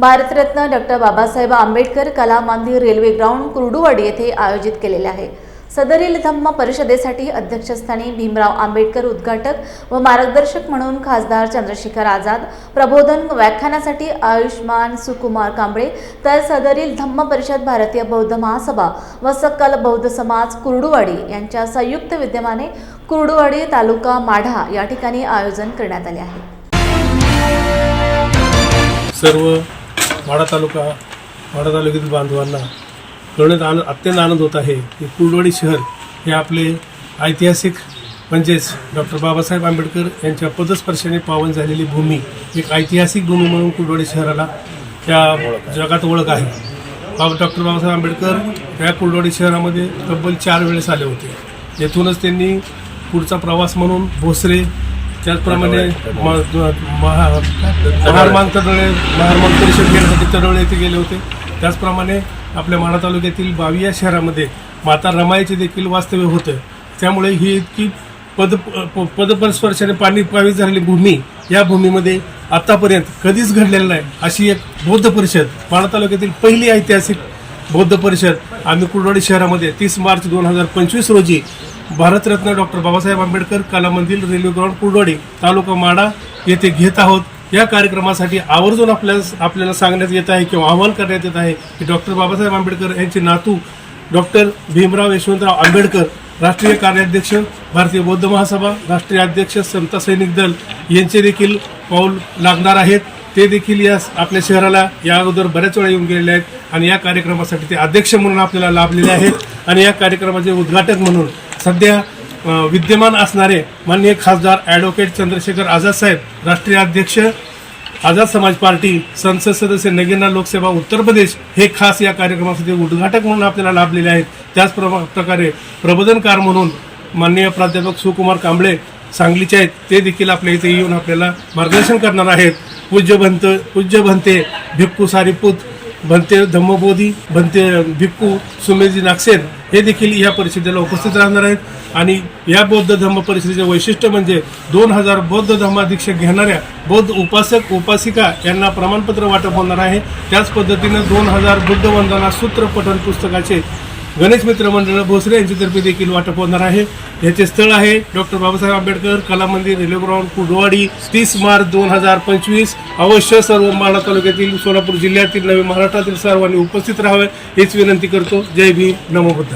Bharat Ratna doctor Babasaheb Ambedkar कला मंदिर railway ground Kurduwadi येथे आयोजित केलेले आहे. सदरील धम्म परिषदेसाठी अध्यक्षस्थानी भीमराव आंबेडकर उद्घाटक व मार्गदर्शक म्हणून खासदार चंद्रशेखर आझाद प्रबोधन व्याख्यानासाठी आयुष्मान सुकुमार कांबळे तर सदरील धम्म परिषद भारतीय बौद्ध महासभा व सकल बौद्ध समाज कुर्डुवाडी यांच्या संयुक्त विद्यमाने कुर्डुवाडी तालुका माढा या ठिकाणी आयोजन करण्यात आले आहे. सर्व वाडा तालुका वाडा तालुक्यातील बांधवांना कळण्यात आन अत्यंत आनंद होत आहे की कुलवाडी शहर हे आपले ऐतिहासिक म्हणजेच डॉक्टर बाबासाहेब आंबेडकर यांच्या पदस्पर्शाने पावन झालेली भूमी एक ऐतिहासिक भूमी म्हणून कुलवाडी शहराला त्या जगात ओळख आहे. बाबा डॉक्टर बाबासाहेब आंबेडकर या कुलवाडी शहरामध्ये तब्बल चार वेळेस आले होते. येथूनच त्यांनी पुढचा प्रवास म्हणून भोसरे त्याचप्रमाणे म- महा महारमांग तडवळे महारमांग परिषद घेण्यासाठी तडवळे येथे गेले होते. त्याचप्रमाणे आपल्या माढा तालुक्यातील बावी या शहरामध्ये माता रमाईचे देखील वास्तव्य होतं. त्यामुळे ही इतकी पद पदपरस्पर्शाने पाणी पावित झालेली भूमी या भूमीमध्ये आतापर्यंत कधीच घडलेलं नाही अशी एक बौद्ध परिषद माढा तालुक्यातील पहिली ऐतिहासिक बौद्ध परिषद आम्ही कुलवाडी शहरामध्ये तीस मार्च दोन हजार पंचवीस रोजी भारतरत्न डॉक्टर बाबासाहेब आंबेडकर कला मंदिर रेल्वे ग्राउंड कुलवाडी तालुका माडा येथे घेत आहोत. या कार्यक्रमासाठी आवर्जून आपल्याला आपल्याला सांगण्यात येत आहे किंवा आवाहन करण्यात येत आहे की डॉक्टर बाबासाहेब आंबेडकर यांचे नातू डॉक्टर भीमराव यशवंतराव आंबेडकर राष्ट्रीय कार्याध्यक्ष भारतीय बौद्ध महासभा राष्ट्रीय अध्यक्ष संत सैनिक दल यांचे देखील पाऊल लागणार आहेत. ते देखील या आपल्या शहराला या अगोदर बऱ्याच वेळा येऊन गेलेले आहेत आणि या कार्यक्रमासाठी ते अध्यक्ष म्हणून आपल्याला लाभलेले आहेत. आणि या कार्यक्रमाचे उद्घाटक म्हणून सध्या विद्यमान असणारे माननीय खासदार ॲडव्होकेट चंद्रशेखर आझाद साहेब राष्ट्रीय अध्यक्ष आझाद समाज पार्टी संसद सदस्य नगीना लोकसभा उत्तर प्रदेश हे खास या कार्यक्रमासाठी उद्घाटक म्हणून आपल्याला लाभलेले आहेत. त्याच प्रकारे प्रबोधनकार म्हणून माननीय प्राध्यापक सुकुमार कांबळे सांगलीचे आहेत. ते देखील आपल्या इथे येऊन आपल्याला मार्गदर्शन करणार आहेत. पूज्य भंत पूज्य भंते भिक्खू सारीपूत भंते धम्मबोधी भंते भिक्खू सुमेजी नागसेन हे देखील या परिषदेला उपस्थित राहणार आहेत. आणि या बौद्ध धम्म परिषदेचे वैशिष्ट्य म्हणजे दोन हजार बौद्ध धर्माधीक्षक घेणाऱ्या बौद्ध उपासक उपासिका यांना प्रमाणपत्र वाटप होणार आहे. त्याच पद्धतीनं दोन हजार बुद्ध वंदना सूत्र पठण पुस्तकाचे गणेश मित्र मंडळ भोसरे यांच्यातर्फे देखील वाटप होणार आहे. याचे स्थळ आहे डॉक्टर बाबासाहेब आंबेडकर कला मंदिर रेल्वे ग्राउंड कुडवाडी तीस मार्च दोन हजार पंचवीस. अवश्य सर्व माळा तालुक्यातील सोलापूर जिल्ह्यातील नवे महाराष्ट्रातील सर्वांनी उपस्थित राहावे हीच विनंती करतो. जय भीम. नमो बुद्ध